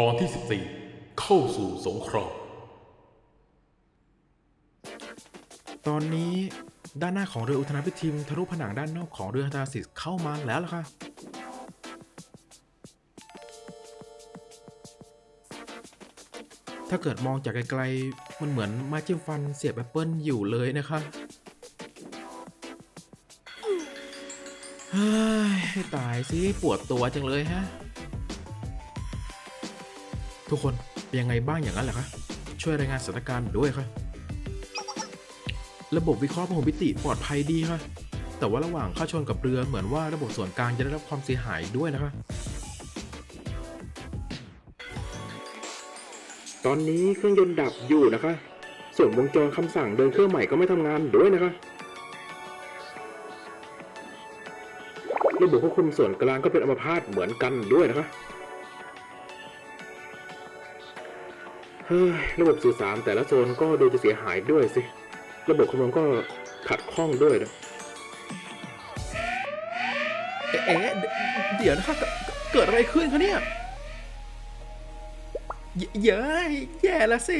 ตอนที่ 14 เข้าสู่สงคราม ตอนนี้ด้านหน้าของเรืออุทนาพิทิมทะลุผนังด้านนอกของเรือฮัตาสิสเข้ามาแล้วล่ะค่ะ ถ้าเกิดมองจากไกลๆ มันเหมือนม้จิ้มฟันเสียบแอปเปิลอยู่เลยนะคะเฮ้ยตายสิ ปวดตัวจังเลยฮะ ทุกคนเป็นยังไงบ้างอย่างนั้นเหรอคะช่วยรายงานสถานการณ์ด้วยค่ะ ระบบวิเคราะห์พหลมิติปลอดภัยดีค่ะแต่ว่าระหว่างข้าชนกับเรือเหมือนว่าระบบส่วนกลางจะได้รับความเสียหายด้วยนะคะ ตอนนี้เครื่องยนต์ดับอยู่นะคะ ส่วนวงจรคำสั่งเดินเครื่องใหม่ก็ไม่ทำงานด้วยนะคะ ระบบควบคุมส่วนกลางก็เป็นอัมพาตเหมือนกันด้วยนะคะ ระบบสื่อสารแต่ละโซนก็ดูจะเสียหายด้วยสิ ระบบคำนวณก็ขัดข้องด้วยนะ เอ๊ะ เดี๋ยวเดี๋ยวนะคะเกิดเกิดอะไรขึ้นคะเนี่ยเยเย้ยแย่ละสิ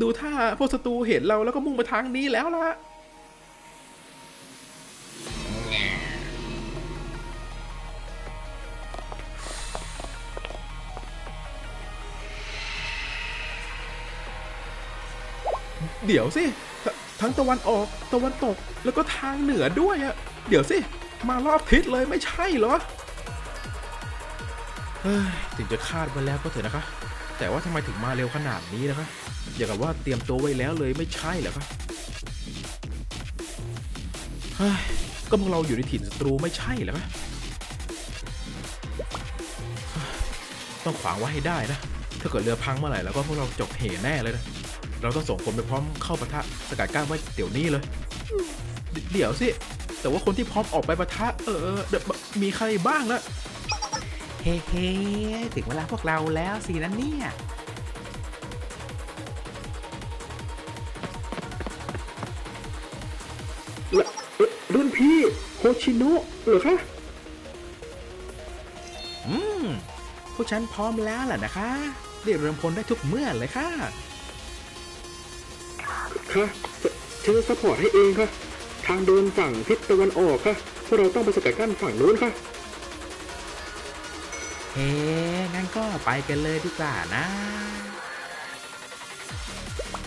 ดูถ้าพวกศัตรูเห็นเราแล้วก็มุ่งมาทางนี้แล้วล่ะ เดี๋ยวสิททั้งตะวันออก ตะวันตก แล้วก็ทางเหนือด้วยอะเดี๋ยวสิ มารอบทิศเลยไม่ใช่เหรอเฮ้ยถึงจะคาดไว้แล้วก็เถอะนะคะ แต่ว่าทำไมถึงมาเร็วขนาดนี้นะคะ อย่างกับว่าเตรียมตัวไว้แล้วเลยไม่ใช่เหรอคะเฮ้ยก็พวกเราอยู่ในถิ่นศัตรูไม่ใช่เหรอคะต้องขวางไว้ให้ได้นะ ถ้าเกิดเรือพังเมื่อไหร่แล้วก็พวกเราจบเหแน่เลยนะ เราต้องส่งคนไปพร้อมเข้าปะทะสกัดกั้นไว้เดี๋ยวนี้เลยเดเดี๋ยวสิ แต่ว่าคนที่พร้อมออกไปปะทะ เออเดี๋ยวมีใครบ้างละเฮ้เฮ้ถึงเวลาพวกเราแล้วสินะเนี่ยละเอ่อรุ่นพี่โฮชิโนะเหรอคะอืมพวกฉันพร้อมแล้วล่ะนะคะ เรียกเริ่มพลได้ทุกเมื่อเลยค่ะ ค่ะฉฉันจะซัพพอร์ตให้เองค่ะ ทางเดินฝั่งทิศตะวันออกค่ะพวกเราต้องไปสกัดกั้นฝั่งนู้นค่ะ เฮ้งั้นก็ไปกันเลยดีกว่านะ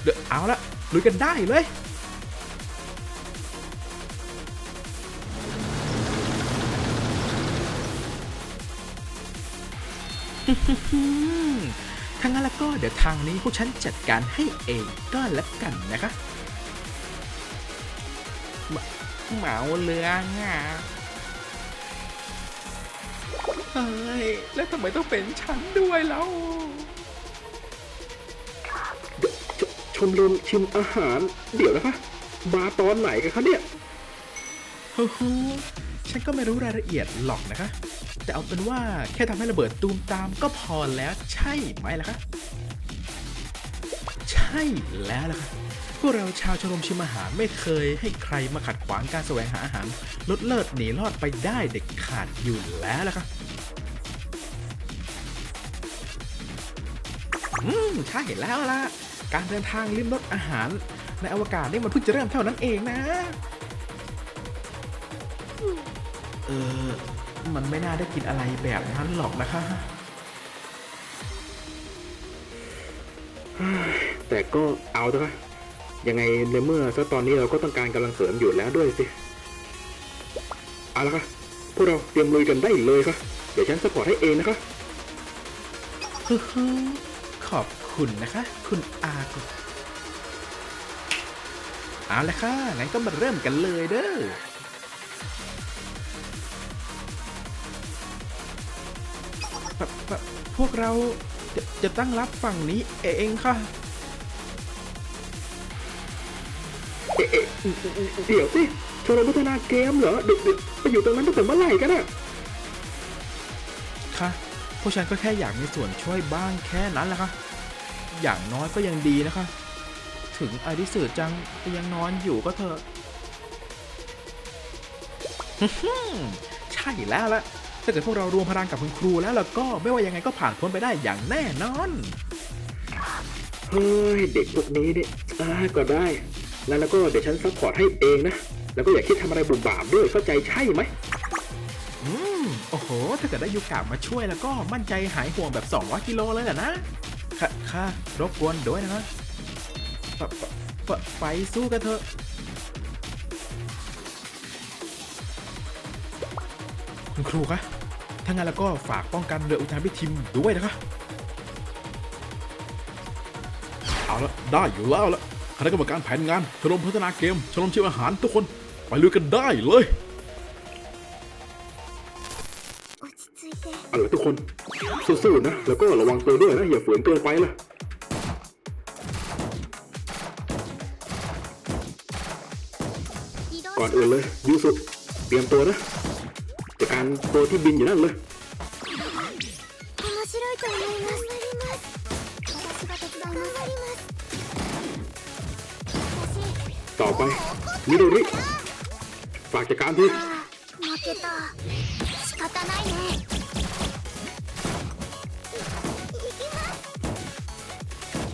เดี๋ยวเอาละลุยกันได้เลยอื มถ้างั้นแล้วก็เดี๋ยวทางนี้พวกฉันจัดการให้เองก็แล้วกันนะคะเหมาเหมาเรือง่ะเฮ้ย แล้วทำไมต้องเป็นฉันด้วยแล้วชชมรมชิมอาหาร เดี๋ยวนะคะมาตอนไหนกันคะเนี่ยฮู้ฮู้ฉันก็ไม่รู้รายละเอียดหรอกนะคะ แต่เอาเป็นว่าแค่ทำให้ระเบิดตูมตามก็พอแล้วใช่ไหมล่ะคะใช่แล้วล่ะค่ะพวกเราชาวชมรมชิมอาหารไม่เคยให้ใครมาขัดขวางการแสวงหาอาหารลดเลิศหนีรอดไปได้เด็ดขาดอยู่แล้วล่ะค่ะอืมใช่แล้วล่ะ การเดินทางลิ้มรสอาหาร ในอวกาศนี่มันเพิ่งจะเริ่มเท่านั้นเองนะ เออ มันไม่น่าได้กินอะไรแบบนั้นหรอกนะคะแต่ก็เอาเถอะค่ะยังไงในเมื่อซะตอนนี้เราก็ต้องการกำลังเสริมอยู่แล้วด้วยสิ เอาละค่ะพวกเราเตรียมลุยกันได้เลยค่ะ เดี๋ยวฉันสปอร์ตให้เองนะคะฮึ่มขอบคุณนะคะ คุณอากุเอาละค่ะงั้นก็มาเริ่มกันเลยเด้อ ปะปะพวกเราจะจะตั้งรับฝั่งนี้เองค่ะเอ๊ะเอ๊ะเดี๋ยวสิชมรมพัฒนาเกมเหรอเด็กๆไปอยู่ตรงนั้นตั้งแต่เมื่อไหร่กันอะค่ะพวกฉันก็แค่อยากมีส่วนช่วยบ้างแค่นั้นแหละค่ะ อย่างน้อยก็ยังดีนะคะ ถึงไอริสือจังจะยังนอนอยู่ก็เถอะฮึ่มใช่แล้วละ ถ้าเกิดพวกเรารวมพลังกับคุณครูแล้วแล้วก็ไม่ว่ายังไงก็ผ่านพ้นไปได้อย่างแน่นอน เฮ้ยเด็กพวกนี้เนี่ยอ่าก็ได้ แล้วแล้วก็เดี๋ยวฉันซัพพอร์ตให้เองนะ แล้วก็อย่าคิดทำอะไรบุ่มบามด้วยเข้าใจใช่ไหมอืมโอ้โห ถ้าเกิดได้ยูกะมาช่วยแล้วก็มั่นใจหายห่วงแบบ200กิโลเลยแหละนะ ค่ะค่ะรบกวนด้วยนะปะปะปะไปสู้กันเถอะคุณครูคะ ถ้างั้นแล้วก็ฝากป้องกันเรืออุทานพิทิมด้วยนะครับเอาละได้อยู่แล้วละคณะกรรมการแผนงานชลรมพัฒนาเกมชมรมชิมอาหารทุกคนไปลุยกันได้เลยเอาละทุกคนสู้ๆนะ แล้วก็ระวังตัวด้วยนะ อย่าฝืนเกินไปละก่อนอื่นเลยยูสุเตรียมตัวนะ จากการตัวที่บินอยู่นั่นเลยต่อไปมิโดริฝากจากการที่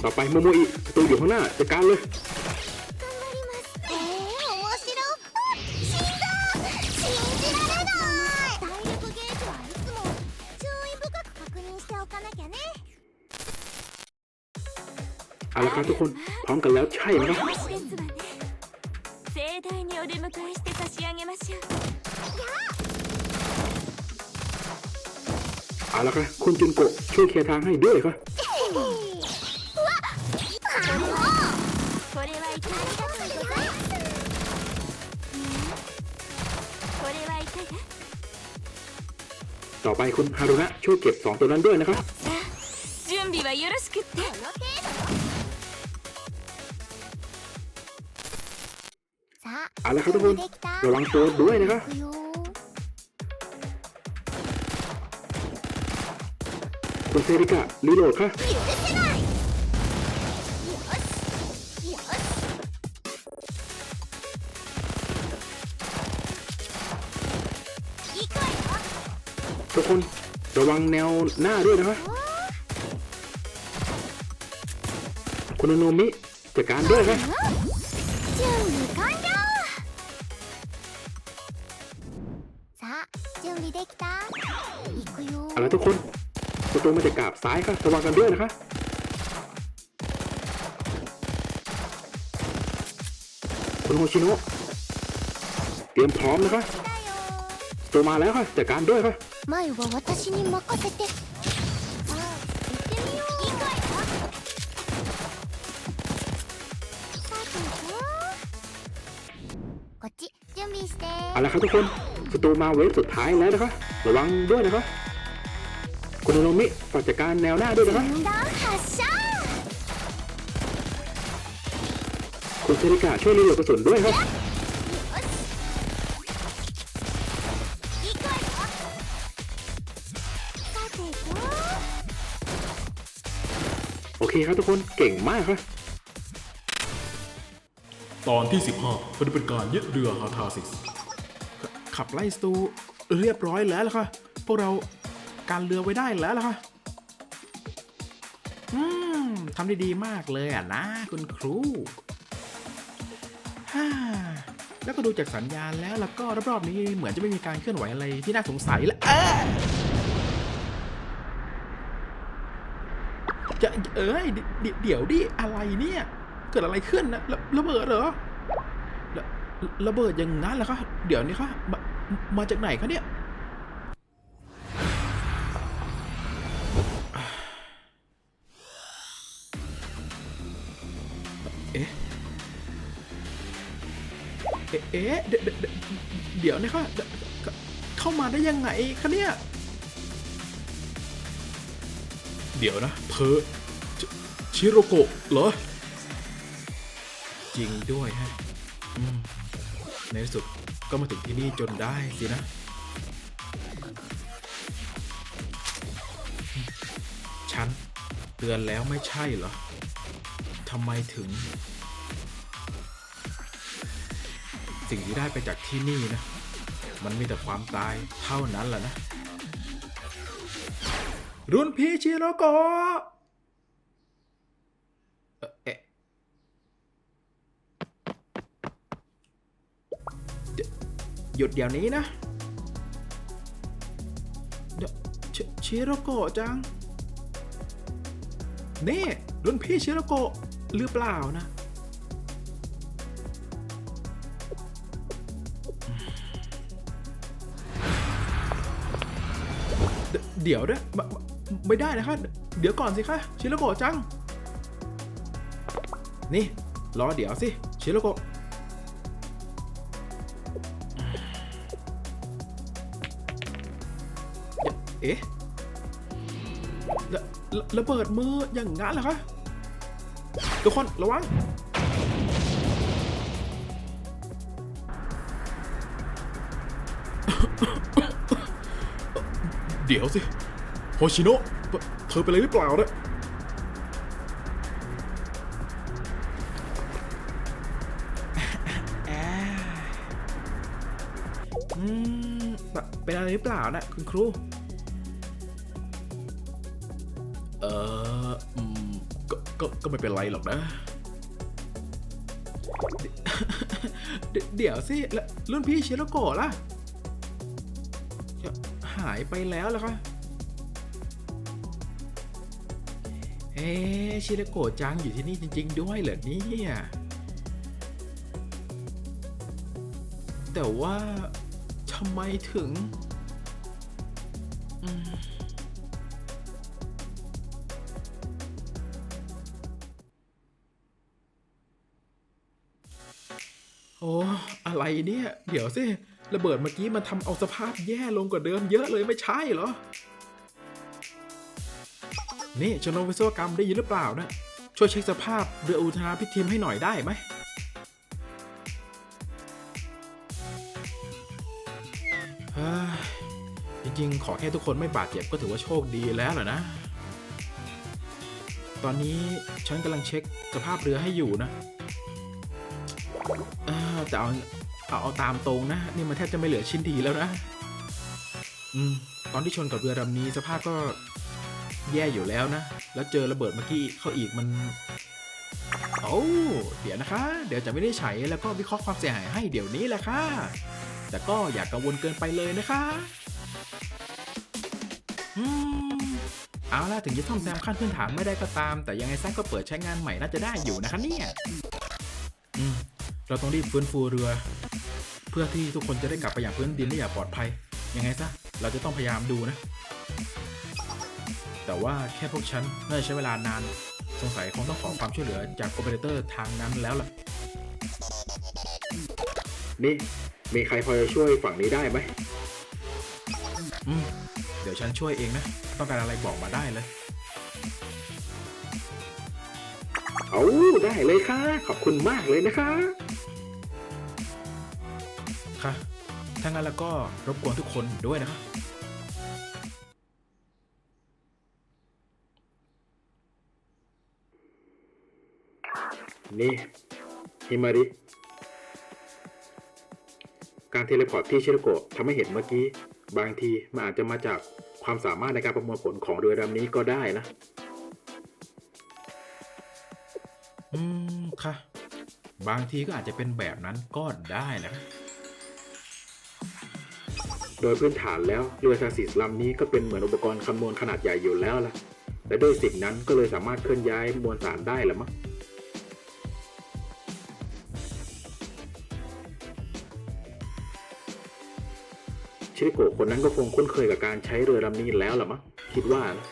ต่อไปโมโมอิตัวอยู่ข้างหน้าจัดการเลย แล้วใช่ไหมครับ 私ですわね盛大にお出迎えして差し上げましょう เอาละครับคุณจุนโกะช่วยเคลียร์ทางให้ด้วยครับ これは痛いこれは痛い ต่อไปคุณฮารุนะช่วยเก็บสองตัวนั้นด้วยนะครับ さあ準備はよろしくって แล้วครับทุกคนระวังตัวด้วยนะครับคุณเซริกะรีโหลดค่ะทุกคนระวังแนวหน้าด้วยนะครับคุณโนมิจัดการด้วยครับ บซ้ายก็ระวังกันด้วยนะคะคุณโฮชิโนะเตรียมพร้อมนะคะตัวมาแล้วค่ะจัดการด้วยค่ะเอาละครับทุกคนสตูมาเวฟสุดท้ายแล้วนะคะ ระวังด้วยนะคะ โนโนมิฝากจัดการแนวหน้าด้วยนะครับคุณเซริกาช่วยรีโหลดกระสุนด้วยครับโอเคครับทุกคนเก่งมากครับ ตอนที่ 15ปฏิบัติการยึดเรือฮาทาซิส ขับไล่สตูเรียบร้อยแล้วล่ะค่ะ พวกเรา การเรือไว้ได้แล้วล่ะค่ะอืมทำได้ดีมากเลยอะนะคุณครูฮ่าแล้วก็ดูจากสัญญาณแล้วแล้วก็รอบๆนี้เหมือนจะไม่มีการเคลื่อนไหวอะไรที่น่าสงสัยแล้วเอ้ยจะเอ้ยเดี๋ยวดิอะไรเนี่ย เกิดอะไรขึ้นนะระเบิดเหรอระเบิดอย่างนั้นเหรอคะเดี๋ยวนี้คะมาจากไหนคะเนี่ย เดี๋ยวนะคะเข้ามาได้ยังไงคะเนี่ย เดี๋ยวนะเธอชิโรโกะเหรอ จริงด้วยฮะอืมในที่สุดก็มาถึงที่นี่จนได้สินะ ฉันเตือนแล้วไม่ใช่เหรอทำไมถึง สิ่งที่ได้ไปจากที่นี่นะ มันมีแต่ความตายเท่านั้นแหละนะ รุ่นพี่ชิโรโกะเอ๊ะหยุดเดี๋ยวนี้นะเดี๋ยวชชิโรโกะจัง นี่ รุ่นพี่ชิโรโกะหรือเปล่านะ เดี๋ยวนะไม่ไม่ไม่ได้นะคะ เดี๋ยวก่อนสิคะชิโรโกะจัง นี่รอเดี๋ยวสิชิโรโกะเอ๊ะระระระเบิดมืออย่างงั้นเหรอคะ ทุกคนระวัง ดี๋ยวสิ โฮชิโนะ เธอเป็นอะไรหรือเปล่าเนี่ยแออืมแบบเป็นอะไรหรือเปล่านะคุณครู เอออืมก็ก็ก็ไม่เป็นไรหรอกนะ เดเดี๋ยวสิแล้วรุ่นพี่ชิโรโกะล่ะจะ หายไปแล้วเหรอคะเอ๊ชิโรโกะจังอยู่ที่นี่จริง ๆ ด้วยเหรอเนี่ยแต่ว่าทำไมถึงอืมโอ้ อะไรเนี่ย เดี๋ยวสิ ระเบิดเมื่อกี้มันทำเอาสภาพแย่ลงกว่าเดิมเยอะเลยไม่ใช่เหรอ นี่ชนวิศวกรรมได้ยินหรือเปล่านะช่วยเช็คสภาพเรืออุทนาพิทีมให้หน่อยได้ไหมจริงๆ ขอแค่ทุกคนไม่บาดเจ็บก็ถือว่าโชคดีแล้วเหรอนะ ตอนนี้ฉันกำลังเช็คสภาพเรือให้อยู่นะแต่เอา เอาเอาตามตรงนะ นี่มันแทบจะไม่เหลือชิ้นดีแล้วนะ อืม ตอนที่ชนกับเรือลำนี้สภาพก็แย่อยู่แล้วนะ แล้วเจอระเบิดเมื่อกี้เข้าอีกมัน โอ้เดี๋ยวนะคะ เดี๋ยวจะไม่ได้ใช้แล้วก็วิเคราะห์ความเสียหายให้เดี๋ยวนี้แหละค่ะ แต่ก็อย่ากกังวลเกินไปเลยนะคะ อืม เอาล่ะถึงจะซ่อมแซมขั้นพื้นฐานไม่ได้ก็ตาม แต่ยังไงซะก็เปิดใช้งานใหม่น่าจะได้อยู่นะคะเนี่ย อืม เราต้องรีบฟื้นฟูเรือ เพื่อที่ทุกคนจะได้กลับไปอย่างพื้นดินได้อย่างปลอดภัย ยังไงซะ เราจะต้องพยายามดูนะ แต่ว่าแค่พวกฉันน่าจะใช้เวลานาน สงสัยคงต้องขอความช่วยเหลือจากโอเปอเรเตอร์ทางนั้นแล้วล่ะ นี่มีใครพอจะช่วยฝั่งนี้ได้ไหม อืม เดี๋ยวฉันช่วยเองนะ ต้องการอะไรบอกมาได้เลย เอาได้เลยค่ะ ขอบคุณมากเลยนะคะ ค่ะถ้างั้นแล้วก็รบกวนทุกคนด้วยนะครับนี่ฮิมาริ การเทเลพอร์ตที่ชิโรโกะทำให้เห็นเมื่อกี้ บางทีมันอาจจะมาจากความสามารถในการประมวลผลของเรือลำนี้ก็ได้นะ อืม ค่ะ บางทีก็อาจจะเป็นแบบนั้นก็ได้นะ โดยพื้นฐานแล้วเรือซาซิสลำนี้ก็เป็นเหมือนอุปกรณ์คำนวณขนาดใหญ่อยู่แล้วล่ะ และด้วยสิ่งนั้นก็เลยสามารถเคลื่อนย้ายมวลสารได้ละมั้งชิริโกะคนนั้นก็คงคุ้นเคยกับการใช้เรือลำนี้แล้วละมั้งคิดว่านะ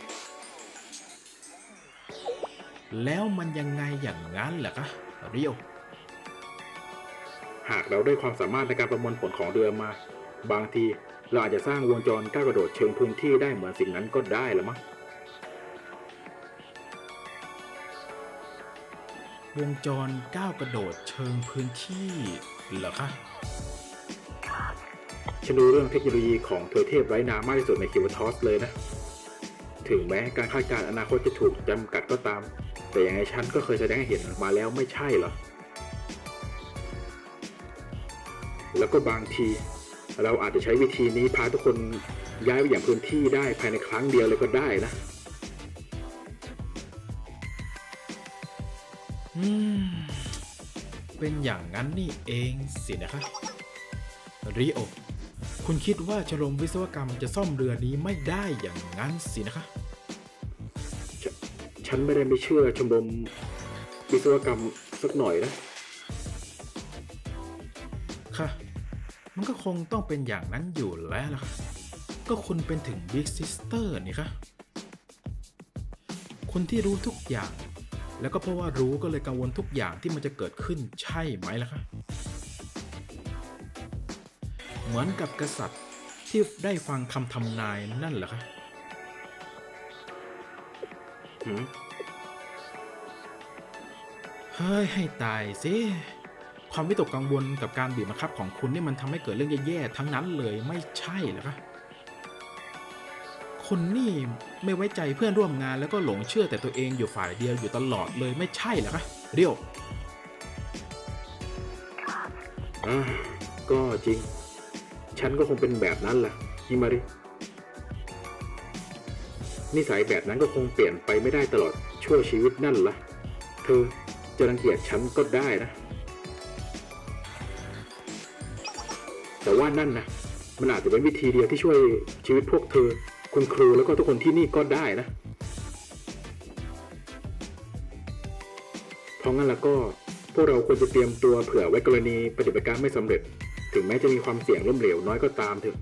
แล้วมันยังไงอย่างนั้นเหรอคะเรียว หากเราได้ความสามารถในการประมวลผลของเรือมา บางที เราอาจจะสร้างวงจรก้าวกระโดดเชิงพื้นที่ได้เหมือนสิ่งนั้นก็ได้ละมั้งวงจรก้าวกระโดดเชิงพื้นที่เหรอคะฉันรู้เรื่องเทคโนโลยีของเทวเทพไร้นามมากที่สุดในคิวทอสเลยนะ ถึงแม้การคาดการณ์อนาคตจะถูกจำกัดก็ตาม แต่ยังไงฉันก็เคยแสดงให้เห็นมาแล้วไม่ใช่เหรอ แล้วก็บางที เราอาจจะใช้วิธีนี้พาทุกคนย้ายไปอย่างพื้นที่ได้ภายในครั้งเดียวเลยก็ได้นะอืมเป็นอย่างนั้นนี่เองสินะคะริโอคุณคิดว่าชมรมวิศวกรรมจะซ่อมเรือนี้ไม่ได้อย่างนั้นสินะคะฉันไม่ได้ไม่เชื่อชมรมวิศวกรรมสักหน่อยนะค่ะ มันก็คงต้องเป็นอย่างนั้นอยู่แล้วล่ะค่ะก็คุณเป็นถึงบิ๊กซิสเตอร์นี่คะคนที่รู้ทุกอย่าง แล้วก็เพราะว่ารู้ก็เลยกังวลทุกอย่างที่มันจะเกิดขึ้นใช่ไหมล่ะคะเหมือนกับกษัตริย์ที่ได้ฟังคำทำนายนั่นเหรอคะหืมเฮ้ยให้ตายสิ ความวิตกกังวลกับการบีบบังคับของคุณนี่มันทำให้เกิดเรื่องแย่ๆทั้งนั้นเลยไม่ใช่หรอคะคุณนี่ไม่ไว้ใจเพื่อนร่วมงานแล้วก็หลงเชื่อแต่ตัวเองอยู่ฝ่ายเดียวอยู่ตลอดเลยไม่ใช่หรอคะเรียวอ่าก็จริง ฉันก็คงเป็นแบบนั้นแหละฮิมารินิสัยแบบนั้นก็คงเปลี่ยนไปไม่ได้ตลอดชั่วชีวิตนั่นล่ะเธอจะรังเกียจฉันก็ได้นะ ว่านั่นนะมันอาจจะเป็นวิธีเดียวที่ช่วยชีวิตพวกเธอ คุณครูแล้วก็ทุกคนที่นี่ก็ได้นะ เพราะงั้นแล้วก็พวกเราควรจะเตรียมตัวเผื่อไว้กรณีปฏิบัติการไม่สำเร็จ ถึงแม้จะมีความเสี่ยงล้มเหลวน้อยก็ตามเถอะ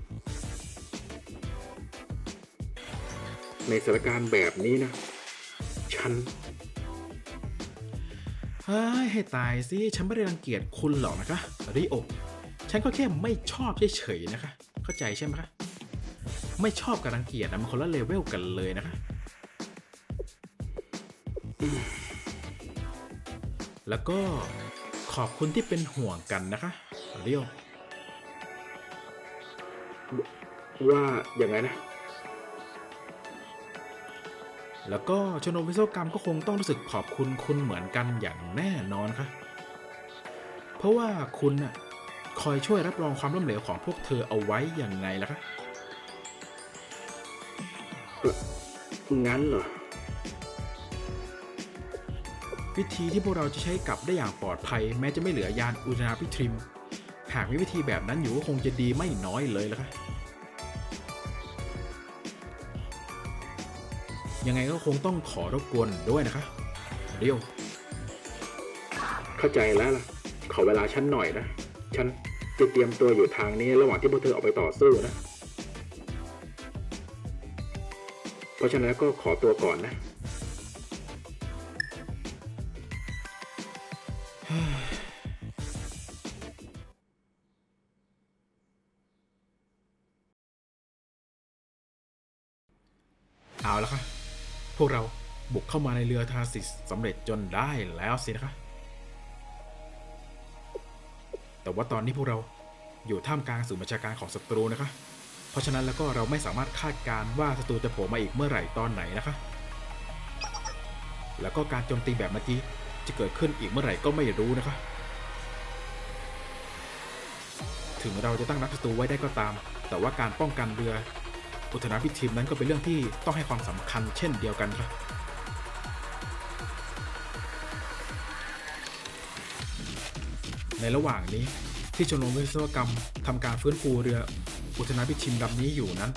ในสถานการณ์แบบนี้นะ ฉันเฮ้ยให้ตายสิ ฉันไม่ได้รังเกียจคุณหรอกนะคะริโอ ฉันก็แค่ไม่ชอบเฉยๆนะคะ เข้าใจใช่ไหมคะ ไม่ชอบกับรังเกียจนะมันคนละเลเวลกันเลยนะคะ แล้วก็ขอบคุณที่เป็นห่วงกันนะคะเรียวว่าอย่างไงนะ แล้วก็ชมรมวิศวกรรมก็คงต้องรู้สึกขอบคุณคุณเหมือนกันอย่างแน่นอนค่ะ เพราะว่าคุณน่ะ คอยช่วยรับรองความล้มเหลวของพวกเธอเอาไว้อย่างไงล่ะคะงั้นเหรอ วิธีที่พวกเราจะใช้กลับได้อย่างปลอดภัย แม้จะไม่เหลือยานอุจนาพิทริม หากมีวิธีแบบนั้นอยู่ก็คงจะดีไม่น้อยเลยล่ะค่ะยังไงก็คงต้องขอรบกวนด้วยนะคะเรียว เข้าใจแล้วล่ะ ขอเวลาฉันหน่อยนะ ฉันจะเตรียมตัวอยู่ทางนี้ระหว่างที่พวกเธอออกไปต่อสู้นะ เพราะฉะนั้นก็ขอตัวก่อนนะเอาละค่ะ พวกเราบุกเข้ามาในเรือทาสิสสำเร็จจนได้แล้วสินะคะ แต่ว่าตอนนี้พวกเราอยู่ท่ามกลางศูนย์บัญชาการของศัตรูนะคะ เพราะฉะนั้นแล้วก็เราไม่สามารถคาดการณ์ว่าศัตรูจะโผล่มาอีกเมื่อไหร่ตอนไหนนะคะ แล้วก็การโจมตีแบบเมื่อกี้จะเกิดขึ้นอีกเมื่อไหร่ก็ไม่รู้นะคะ ถึงเราจะตั้งรับศัตรูไว้ได้ก็ตาม แต่ว่าการป้องกันเรือ อุทนาพิทีมนั้นก็เป็นเรื่องที่ต้องให้ความสำคัญเช่นเดียวกันครั ในระหว่างนี้ ที่ชมรมวิศวกรรมทำการฟื้นฟูเรืออุทนาพิชิมลำนี้อยู่นั้น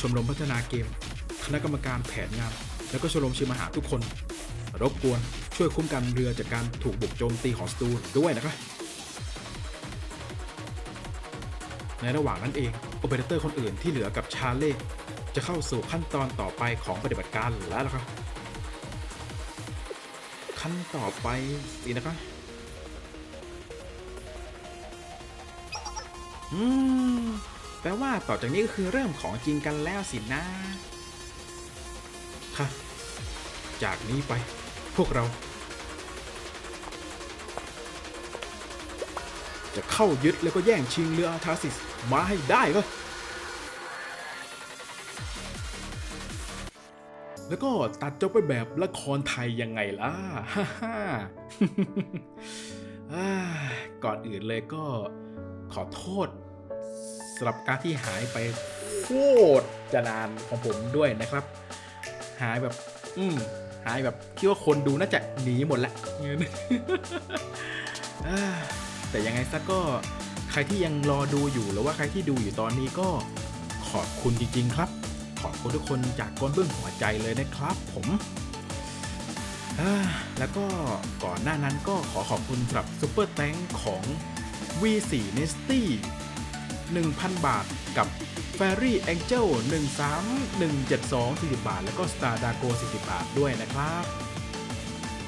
ชมรมพัฒนาเกม คณะกรรมการแผนงาน แล้วก็ชมรมชิมอาหารทุกคน รบกวนช่วยคุ้มกันเรือจากการถูกบุกโจมตีของสตูด้วยนะคะในระหว่างนั้นเองโอเปอเรเตอร์คนอื่นที่เหลือกับชาเล่ จะเข้าสู่ขั้นตอนต่อไปของปฏิบัติการแล้วล่ะครับ ขั้นต่อไปสินะคะอืมแปลว่าต่อจากนี้ก็คือเริ่มของจริงกันแล้วสินะ ค่ะ จากนี้ไปพวกเรา จะเข้ายึดแล้วก็แย่งชิงเรืออาทาซิสมาให้ได้ก็ แล้วก็ตัดจบไปแบบละครไทยยังไงล่ะ ฮ่าฮ่าก่อนอื่นเลยก็ขอโทษสำหรับการที่หายไปโคตรจะนานของผมด้วยนะครับ หายแบบ อืมหายแบบคิดว่าคนดูน่าจะหนีหมดละแต่ยังไงซะก็ใครที่ยังรอดูอยู่หรือว่าใครที่ดูอยู่ตอนนี้ก็ขอบคุณจริง ๆ ครับ ขอบคุณทุกคนจากก้นเบื้องหัวใจเลยนะครับผมแล้วก็ก่อนหน้านั้นก็ขอขอบคุณสำหรับซุปเปอร์แตงของ V4 n e s t y 1,000 บาทกับ Fairy Angel 13172 40 บาท แล้วก็ Star Dago 40 บาทด้วยนะครับ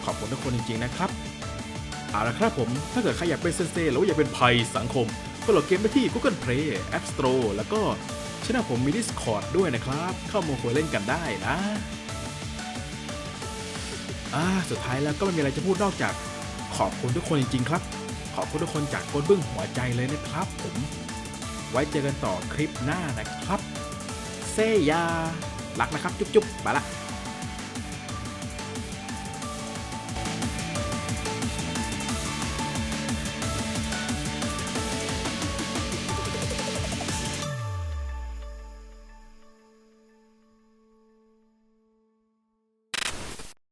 ขอบคุณทุกคนจริง ๆ นะครับเอาละครับผม ถ้าเกิดใครอยากเป็นเซนเซหรือว่าอยากเป็นภัยสังคม ก็โหลดเกมได้ที่ Google Play App Store แล้วก็ ช่องผมมี Discord ด้วยนะครับ เข้ามาคุยเล่นกันได้นะอ่าสุดท้ายแล้วก็ไม่มีอะไรจะพูดนอกจากขอบคุณทุกคนจริง ๆ ครับ ขอบคุณทุกคนจากก้นบึ้งหัวใจเลยนะครับ ผม ไว้เจอกันต่อคลิปหน้านะครับ เซยารักนะครับ จุ๊บๆไปละ